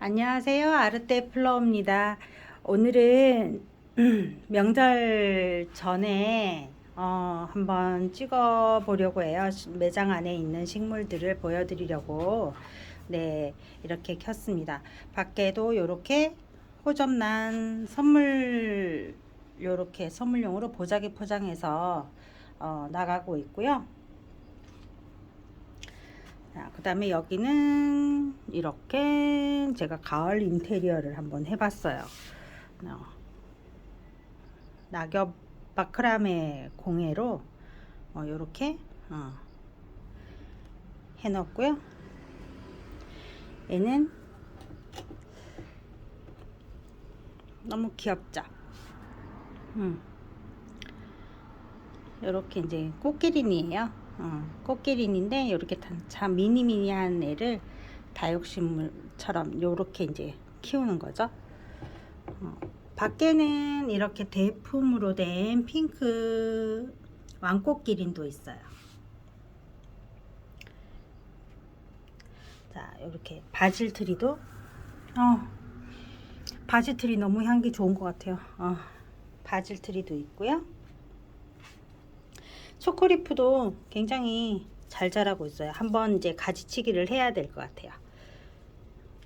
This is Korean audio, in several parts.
안녕하세요. 아르테 플러입니다. 오늘은 명절 전에 어, 한번 찍어 보려고 해요. 시- 매장 안에 있는 식물들을 보여드리려고 네 이렇게 켰습니다. 밖에도 이렇게 호접란 선물 요렇게 선물용으로 보자기 포장해서 어, 나가고 있고요. 자, 그 다음에 여기는 이렇게 제가 가을 인테리어를 한번 해봤어요. 어, 낙엽 바크라메 공예로 어, 이렇게 어, 해놓고요. 얘는 너무 귀엽죠? 음. 이렇게 이제 꽃기린이에요. 어, 꽃기린인데 이렇게 참 미니 미니한 애를 다육식물처럼 이렇게 이제 키우는 거죠. 어, 밖에는 이렇게 대품으로 된 핑크 왕꽃기린도 있어요. 자, 이렇게 바질 트리도 어, 바질 트리 너무 향기 좋은 것 같아요. 어, 바질 트리도 있고요. 초코리프도 굉장히 잘 자라고 있어요. 한번 이제 가지치기를 해야 될 것 같아요.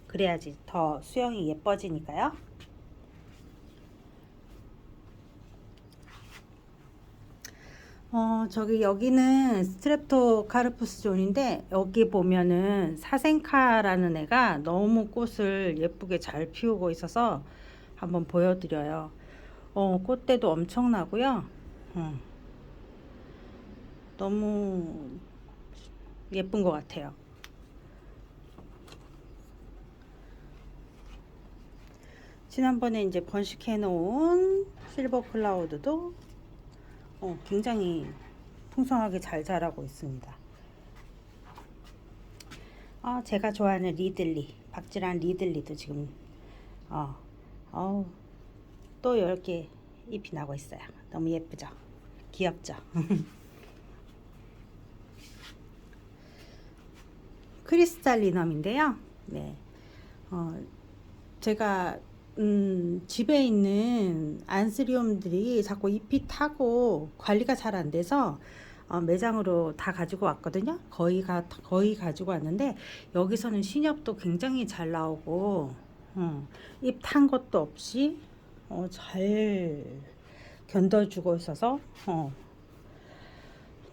그래야지 더 수영이 예뻐지니까요. 어, 저기 여기는 스트랩토 카르푸스 존인데 여기 보면은 사생카라는 애가 너무 꽃을 예쁘게 잘 피우고 있어서 한번 보여드려요. 어, 꽃대도 엄청나고요. 음. 너무 예쁜 것 같아요. 지난번에 이제 번식해 놓은 실버 클라우드도 어, 굉장히 풍성하게 잘 자라고 있습니다. 아, 제가 좋아하는 리들리, 박지란 리들리도 지금 어, 어, 또 이렇게 잎이 나고 있어요. 너무 예쁘죠? 귀엽죠? 크리스탈 리넘인데요. 네. 어, 제가 음, 집에 있는 안스리움들이 자꾸 잎이 타고 관리가 잘 안 돼서 어, 매장으로 다 가지고 왔거든요. 거의 가 거의 가지고 왔는데 여기서는 신엽도 굉장히 잘 나오고 어, 잎탄 것도 없이 어, 잘 견뎌주고 있어서 어,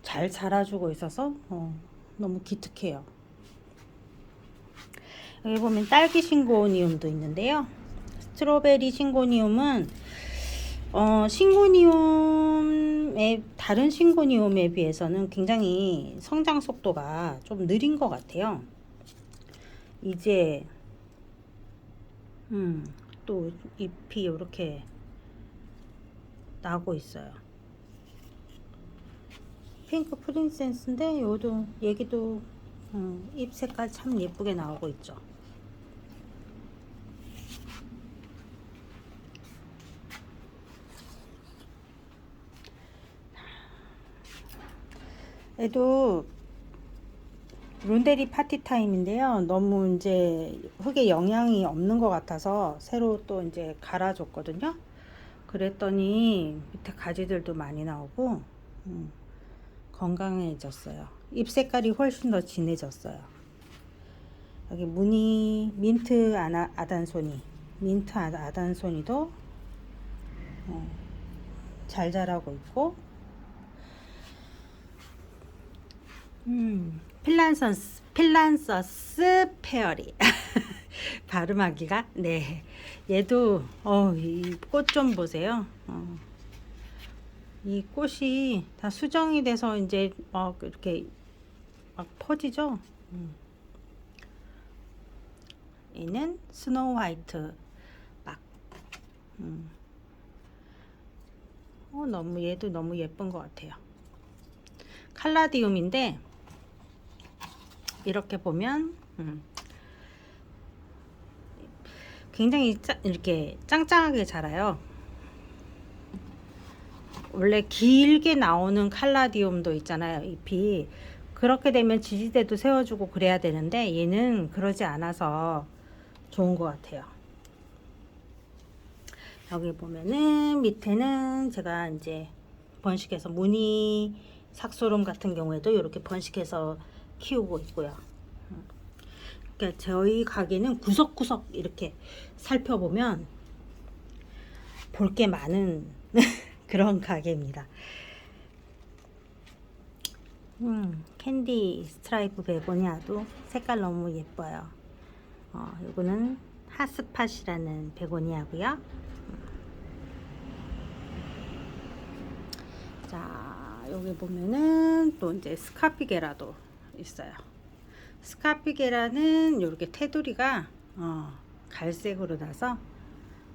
잘 자라주고 있어서 어, 너무 기특해요. 여기 보면 딸기 싱고니움도 있는데요. 스트로베리 싱고니움은 어, 싱고니움의 다른 싱고니움에 비해서는 굉장히 성장 속도가 좀 느린 것 같아요. 이제 음, 또 잎이 이렇게 나고 있어요. 핑크 프린세스인데 요도 얘기도 음, 잎 색깔 참 예쁘게 나오고 있죠. 얘도 룬데리 파티 타임인데요. 너무 이제 흙에 영향이 없는 것 같아서 새로 또 이제 갈아줬거든요. 그랬더니 밑에 가지들도 많이 나오고 음, 건강해졌어요. 잎 색깔이 훨씬 더 진해졌어요. 여기 무늬 민트 아나, 아단소니 민트 아- 아단소니도 어, 잘 자라고 있고 음, 필란서스, 필란서스 페어리. 발음하기가, 네. 얘도, 어, 이 꽃 좀 보세요. 어. 이 꽃이 다 수정이 돼서 이제 막 이렇게 막 퍼지죠? 음. 얘는 스노우 화이트 막. 음. 어, 너무, 얘도 너무 예쁜 것 같아요. 칼라디움인데, 이렇게 보면 음, 굉장히 짜, 이렇게 짱짱하게 자라요. 원래 길게 나오는 칼라디움도 있잖아요. 잎이 그렇게 되면 지지대도 세워주고 그래야 되는데 얘는 그러지 않아서 좋은 것 같아요. 여기 보면은 밑에는 제가 이제 번식해서 무늬 삭소름 같은 경우에도 이렇게 번식해서 키우고 있고요. 그러니까 저희 가게는 구석구석 이렇게 살펴보면 볼 게 많은 그런 가게입니다. 음, 캔디 스트라이프 베고니아도 색깔 너무 예뻐요. 어, 요거는 핫스팟이라는 베고니아고요. 자, 여기 보면은 또 이제 스카피게라도 있어요. 스카피게라는 이렇게 테두리가 어, 갈색으로 나서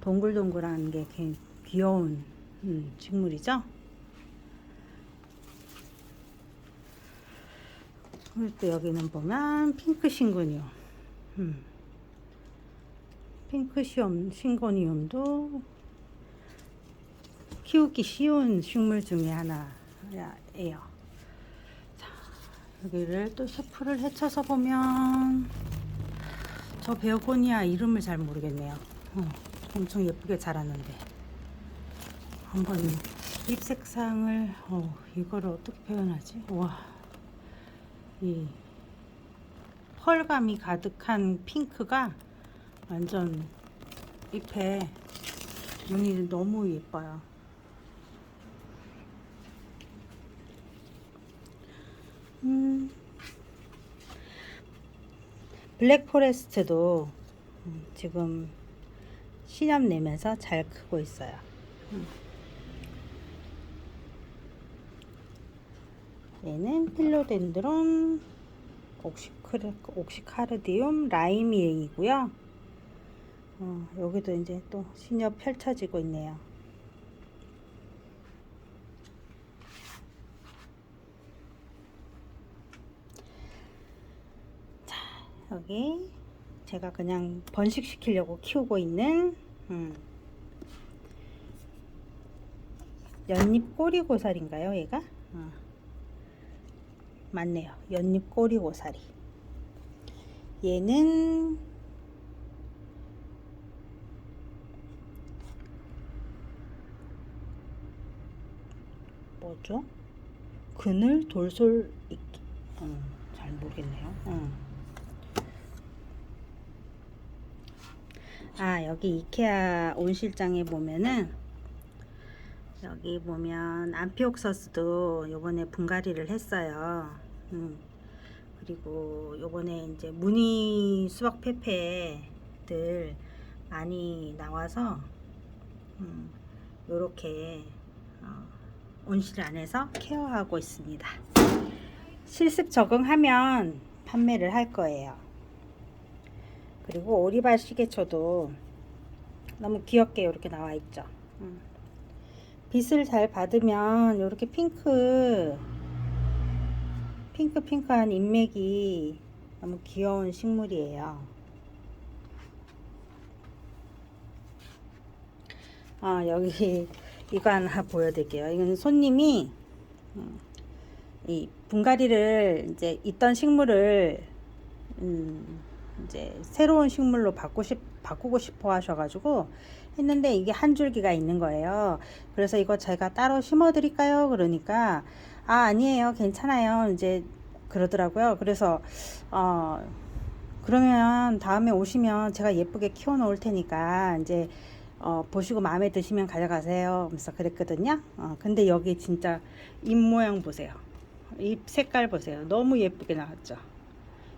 동글동글한 게 굉- 귀여운 음, 식물이죠. 그리고 또 여기는 보면 핑크 신고니움. 음. 핑크 시엄, 신고니움도 키우기 쉬운 식물 중에 하나예요. 자, 여기를 또 셰프를 헤쳐서 보면 저 베어고니아 이름을 잘 모르겠네요. 어, 엄청 예쁘게 자랐는데 한번 잎 색상을 어, 이거를 어떻게 표현하지? 와, 이 펄감이 가득한 핑크가 완전 잎에 무늬 너무 예뻐요. 음, 블랙 포레스트도 음, 지금 신염 내면서 잘 크고 있어요. 음. 얘는 필로덴드론 옥시카르디움 라이미이고요. 어, 여기도 이제 또 신엽 펼쳐지고 있네요. 자, 여기 제가 그냥 번식시키려고 키우고 있는 음, 연잎 꼬리고사리인가요, 얘가? 어. 맞네요. 연잎 꼬리고사리. 얘는 뭐죠? 그늘 돌솔 있기. 어, 잘 모르겠네요. 어. 아 여기 이케아 온실장에 보면은 여기 보면 안피옥서스도 요번에 분갈이를 했어요. 음. 그리고 요번에 이제 무늬 수박 페페들 많이 나와서 음, 요렇게 어, 온실 안에서 케어하고 있습니다. 실습 적응하면 판매를 할 거예요. 그리고 오리발 시계초도 너무 귀엽게 이렇게 나와 있죠. 음. 빛을 잘 받으면 이렇게 핑크 핑크 핑크한 인맥이 너무 귀여운 식물이에요. 아 여기 이거 하나 보여드릴게요. 이건 손님이 음, 이 분갈이를 이제 있던 식물을 음, 이제 새로운 식물로 바꾸 싶, 바꾸고 싶어 하셔가지고 했는데 이게 한 줄기가 있는 거예요. 그래서 이거 제가 따로 심어 드릴까요? 그러니까 아 아니에요 괜찮아요 이제 그러더라고요. 그래서 어 그러면 다음에 오시면 제가 예쁘게 키워 놓을 테니까 이제 어, 보시고 마음에 드시면 가져가세요. 하면서 그랬거든요. 어, 근데 여기 진짜 잎 모양 보세요. 잎 색깔 보세요. 너무 예쁘게 나왔죠.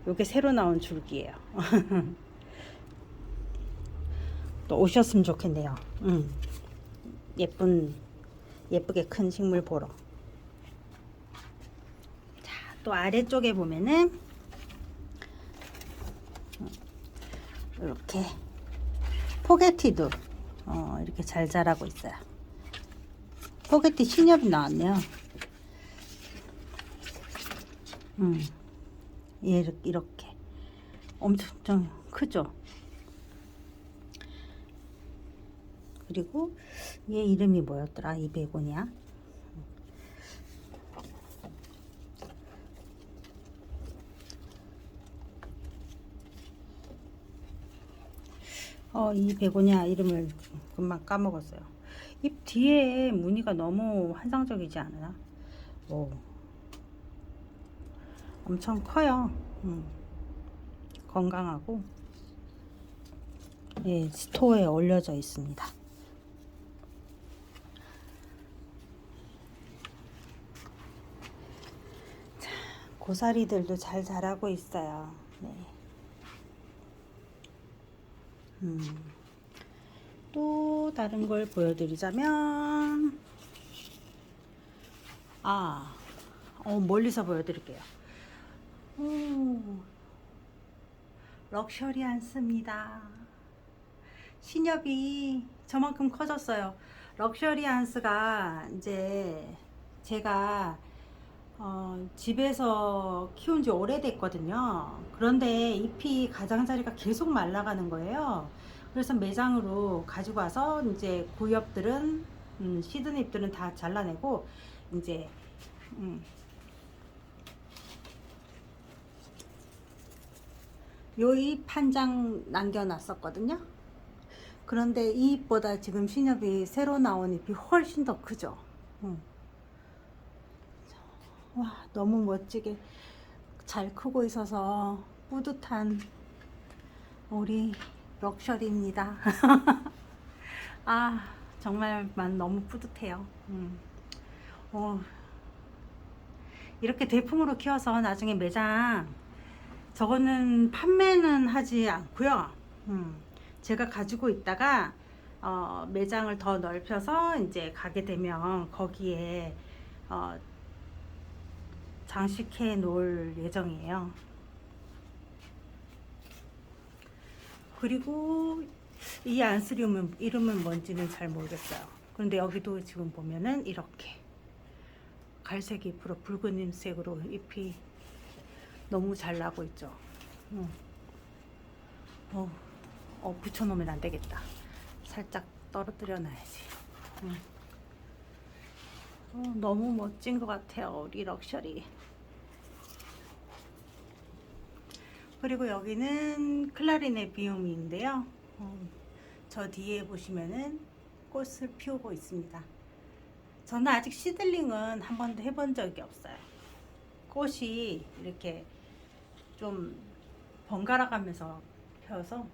요게 새로 나온 줄기예요. 또 오셨으면 좋겠네요. 음. 예쁜 예쁘게 큰 식물 보러. 자, 또 아래쪽에 보면은 이렇게 포게티도 어, 이렇게 잘 자라고 있어요. 포게티 신엽이 나왔네요. 음, 얘 이렇게, 엄청 좀 크죠. 그리고 얘 이름이 뭐였더라? 이 베고니아. 어, 이 베고니아 이름을 금방 까먹었어요. 잎 뒤에 무늬가 너무 환상적이지 않나? 오. 엄청 커요. 음. 건강하고. 예, 스토어에 올려져 있습니다. 자, 고사리들도 잘 자라고 있어요. 네. 음. 또 다른 걸 보여드리자면 아, 어, 멀리서 보여드릴게요. 오, 럭셔리 한스입니다. 신엽이 저만큼 커졌어요. 럭셔리 한스가 이제 제가 어, 집에서 키운 지 오래됐거든요. 그런데 잎이 가장자리가 계속 말라가는 거예요. 그래서 매장으로 가지고 와서 이제 고엽들은 음, 시든 잎들은 다 잘라내고 이제 음, 요잎 한장 남겨놨었거든요. 그런데 이 잎보다 지금 신엽이 새로 나온 잎이 훨씬 더 크죠. 음. 와, 너무 멋지게 잘 크고 있어서 뿌듯한 우리 럭셔리입니다. 아, 정말 만 너무 뿌듯해요. 음. 어, 이렇게 대품으로 키워서 나중에 매장 저거는 판매는 하지 않고요. 음, 제가 가지고 있다가 어, 매장을 더 넓혀서 이제 가게 되면 거기에 어, 장식해 놓을 예정이에요. 그리고 이 안스리움은 이름은 뭔지는 잘 모르겠어요. 그런데 여기도 지금 보면은 이렇게 갈색 잎으로 붉은 잎색으로 잎이 너무 잘 나고 있죠. 어, 어, 어 붙여놓으면 안 되겠다. 살짝 떨어뜨려 놔야지. 응. 어, 너무 멋진 것 같아요, 우리 럭셔리. 그리고 여기는 클라리네 비움인데요. 어, 저 뒤에 보시면은 꽃을 피우고 있습니다. 저는 아직 시들링은 한 번도 해본 적이 없어요. 꽃이 이렇게 좀 번갈아 가면서 펴서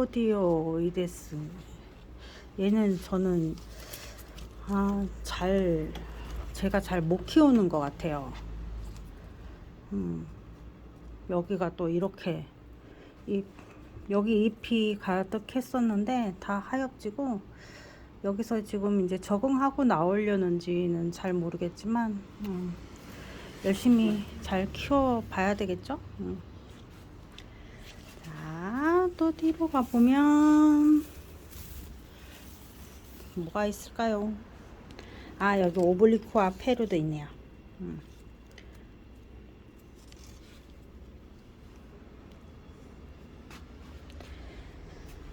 폴리포디오이데스 얘는 저는 아, 잘 제가 잘 못 키우는 것 같아요. 음, 여기가 또 이렇게 이 여기 잎이 가득했었는데 다 하엽지고 여기서 지금 이제 적응하고 나오려는지는 잘 모르겠지만 음, 열심히 잘 키워 봐야 되겠죠. 음. 자, 또 뒤로 가보면 뭐가 있을까요? 아, 여기 오블리코아 페루도 있네요. 음.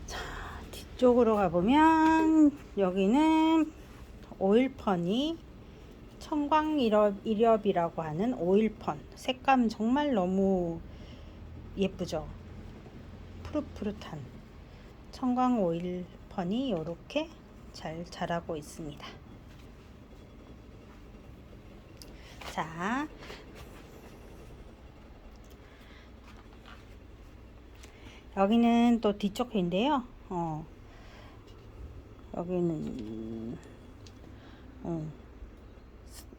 자, 뒤쪽으로 가보면 여기는 오일펀이 청광 이렵이라고 하는 오일펀. 색감 정말 너무 예쁘죠? 푸릇푸릇한 청광 오일펀이 이렇게 잘 자라고 있습니다. 자 여기는 또 뒤쪽인데요. 어, 여기는 어,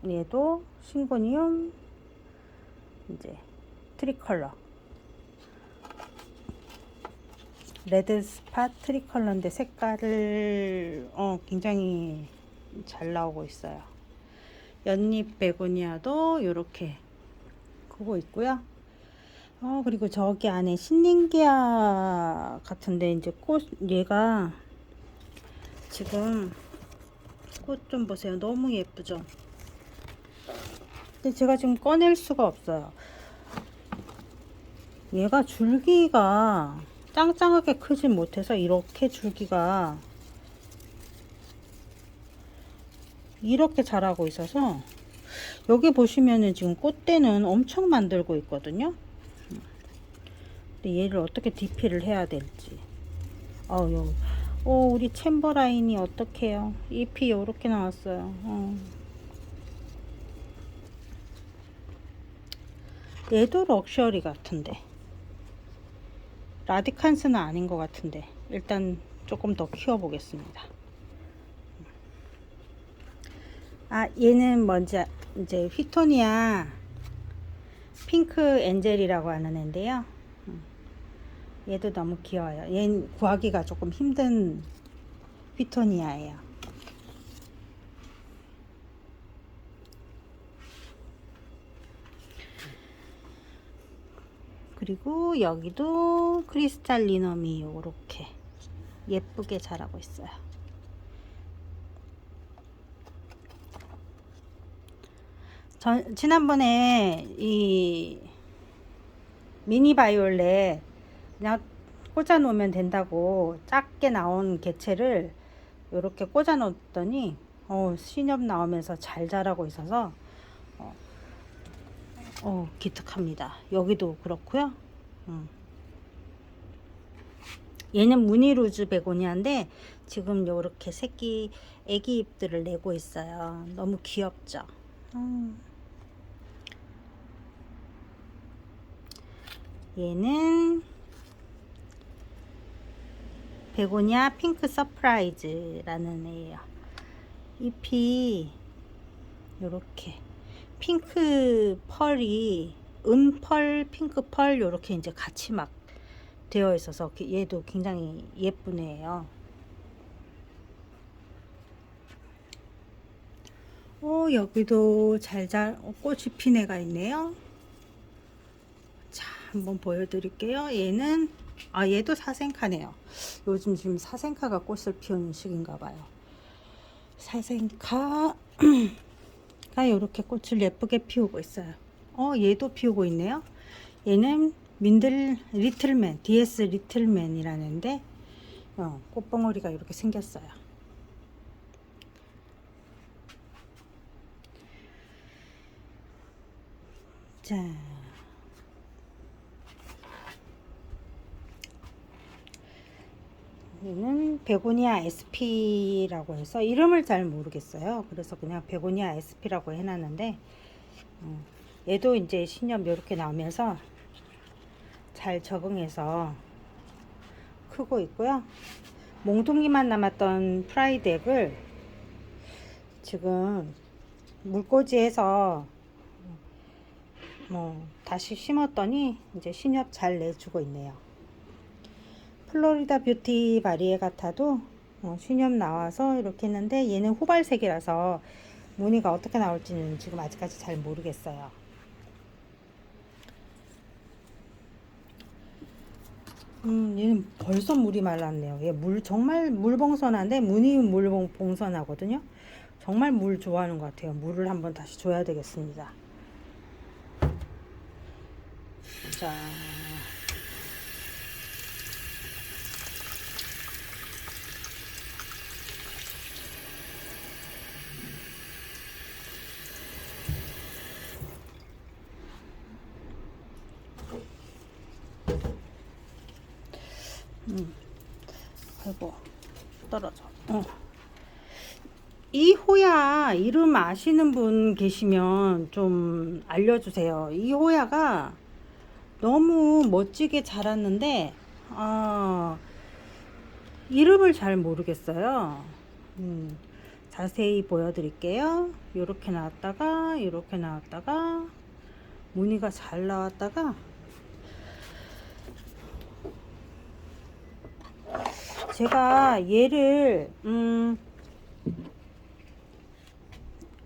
얘도 싱고니움 이제 트리컬러 레드 스팟 트리컬러인데 색깔을 어, 굉장히 잘 나오고 있어요. 연잎 베고니아도 이렇게 크고 있고요. 어, 그리고 저기 안에 신nin기아 같은데 이제 꽃 얘가 지금 꽃 좀 보세요. 너무 예쁘죠? 근데 제가 지금 꺼낼 수가 없어요. 얘가 줄기가 짱짱하게 크진 못해서 이렇게 줄기가 이렇게 자라고 있어서 여기 보시면은 지금 꽃대는 엄청 만들고 있거든요. 근데 얘를 어떻게 DP를 해야 될지. 어, 요, 어, 우리 챔버라인이 어떡해요? 잎이 요렇게 나왔어요. 어. 얘도 럭셔리 같은데. 라디칸스는 아닌 것 같은데. 일단 조금 더 키워 보겠습니다. 아, 얘는 먼저 이제 휘토니아 핑크 엔젤이라고 하는 애인데요. 음. 얘도 너무 귀여워요. 얘는 구하기가 조금 힘든 휘토니아예요. 그리고 여기도 크리스탈 리넘이 이렇게 예쁘게 자라고 있어요. 전, 지난번에 이 미니 바이올렛 그냥 꽂아 놓으면 된다고 작게 나온 개체를 이렇게 꽂아 놓았더니 어, 신엽 나오면서 잘 자라고 있어서 어, 어, 기특합니다. 여기도 그렇고요. 음. 얘는 무늬루즈 베고니아인데 지금 요렇게 새끼 애기 잎들을 내고 있어요. 너무 귀엽죠? 음. 얘는 베고니아 핑크 서프라이즈라는 애예요. 잎이 요렇게 핑크 펄이 은펄, 핑크 펄 요렇게 이제 같이 막 되어 있어서 얘도 굉장히 예쁜 애예요. 어, 여기도 잘잘 꽃이 핀 애가 있네요. 자, 한번 보여드릴게요. 얘는 아, 얘도 사생카네요. 요즘 지금 사생카가 꽃을 피우는 시기인가 봐요. 사생카가 이렇게 꽃을 예쁘게 피우고 있어요. 어, 얘도 피우고 있네요. 얘는 민들 리틀맨, DS 리틀맨이라는데 어, 꽃봉오리가 이렇게 생겼어요. 자. 얘는 베고니아 SP라고 해서 이름을 잘 모르겠어요. 그래서 그냥 베고니아 SP라고 해놨는데 음, 얘도 이제 신엽 이렇게 나오면서 잘 적응해서 크고 있고요. 몽둥이만 남았던 프라이덱을 지금 물꽂이해서 뭐 다시 심었더니 이제 신엽 잘 내주고 있네요. 플로리다 뷰티 바리에 같아도 어, 신엽 나와서 이렇게 했는데 얘는 호발색이라서 무늬가 어떻게 나올지는 지금 아직까지 잘 모르겠어요. 음, 얘는 벌써 물이 말랐네요. 얘 물 정말 물봉선한데 무늬 물봉선하거든요. 정말 물 좋아하는 것 같아요. 물을 한번 다시 줘야 되겠습니다. 자. 음. 아이고 떨어져. 어. 이 호야 이름 아시는 분 계시면 좀 알려주세요. 이 호야가 너무 멋지게 자랐는데 아, 이름을 잘 모르겠어요. 음, 자세히 보여드릴게요. 이렇게 나왔다가 이렇게 나왔다가 무늬가 잘 나왔다가 제가 얘를 음,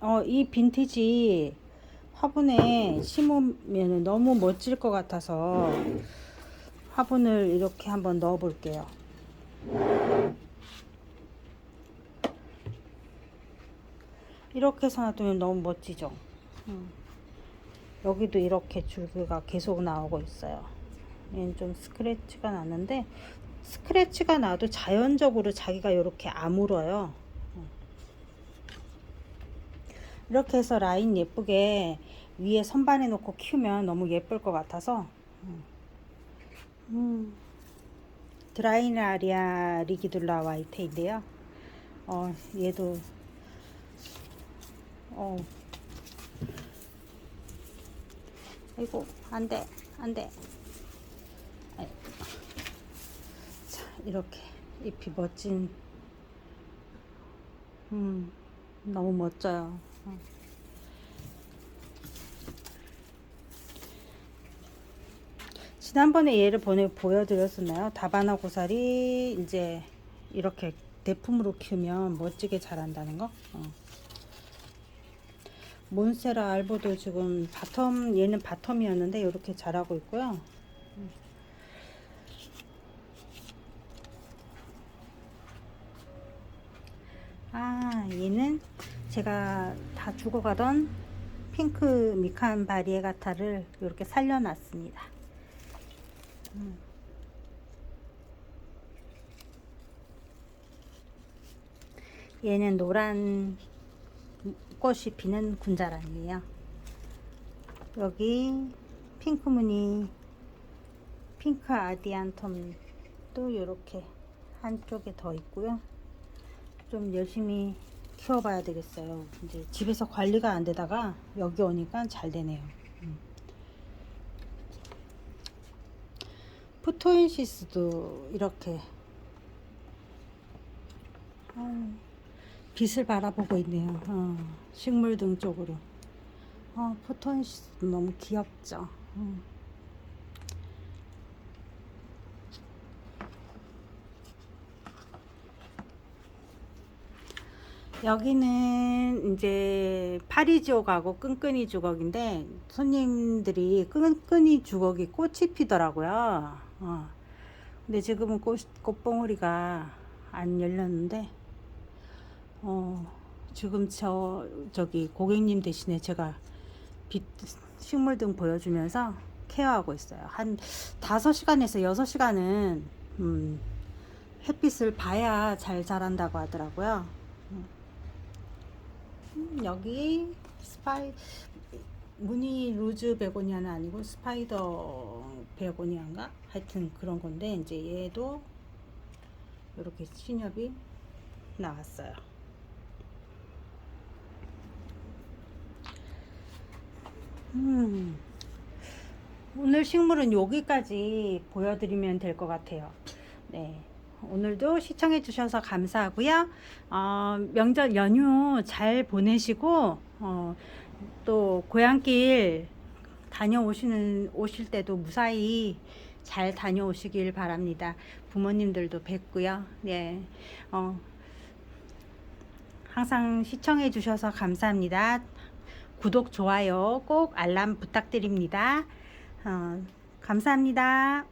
어, 이 빈티지 화분에 심으면 너무 멋질 것 같아서 화분을 이렇게 한번 넣어 볼게요. 이렇게 해서 놔두면 너무 멋지죠. 음. 여기도 이렇게 줄기가 계속 나오고 있어요. 얘는 좀 스크래치가 났는데 스크래치가 나도 자연적으로 자기가 이렇게 아물어요. 이렇게 해서 라인 예쁘게 위에 선반에 놓고 키우면 너무 예쁠 것 같아서 음. 음. 드라이나리아 리기둘라 와이테인데요. 어, 얘도 어. 아이고 안돼 안돼. 자 이렇게 잎이 멋진. 음 너무 멋져요. 어. 지난번에 얘를 보내 보여드렸었나요? 다바나 고사리 이제 이렇게 대품으로 키우면 멋지게 자란다는 거. 어. 몬세라 알보도 지금 바텀 얘는 바텀이었는데 이렇게 자라고 있고요. 아 얘는 제가 다 죽어가던 핑크 미칸 바리에가타를 이렇게 살려놨습니다. 음. 얘는 노란 꽃이 피는 군자란이에요. 여기 핑크 무늬 핑크 아디안텀도 이렇게 한쪽에 더 있고요. 좀 열심히 키워봐야 되겠어요. 이제 집에서 관리가 안 되다가 여기 오니까 잘 되네요. 음. 포토인시스도 이렇게 어, 빛을 바라보고 있네요. 어, 식물 등 쪽으로. 어, 포토인시스 너무 귀엽죠. 어. 여기는 이제 파리지옥하고 끈끈이 주걱인데 손님들이 끈끈이 주걱이 꽃이 피더라고요. 어. 근데 지금은 꽃, 꽃봉오리가 안 열렸는데 어, 지금 저 저기 고객님 대신에 제가 빛 식물 등 보여주면서 케어하고 있어요. 한 5시간에서 6시간은 음, 햇빛을 봐야 잘 자란다고 하더라고요. 음, 여기 스파이 무늬 루즈 베고니아는 아니고 스파이더 베고니아인가 하여튼 그런 건데 이제 얘도 이렇게 신엽이 나왔어요. 음, 오늘 식물은 여기까지 보여드리면 될 것 같아요. 네. 오늘도 시청해 주셔서 감사하고요. 어, 명절 연휴 잘 보내시고 어, 또 고향길 다녀오시는 오실 때도 무사히 잘 다녀오시길 바랍니다. 부모님들도 뵙고요. 네. 어, 항상 시청해 주셔서 감사합니다. 구독, 좋아요 꼭 알람 부탁드립니다. 어, 감사합니다.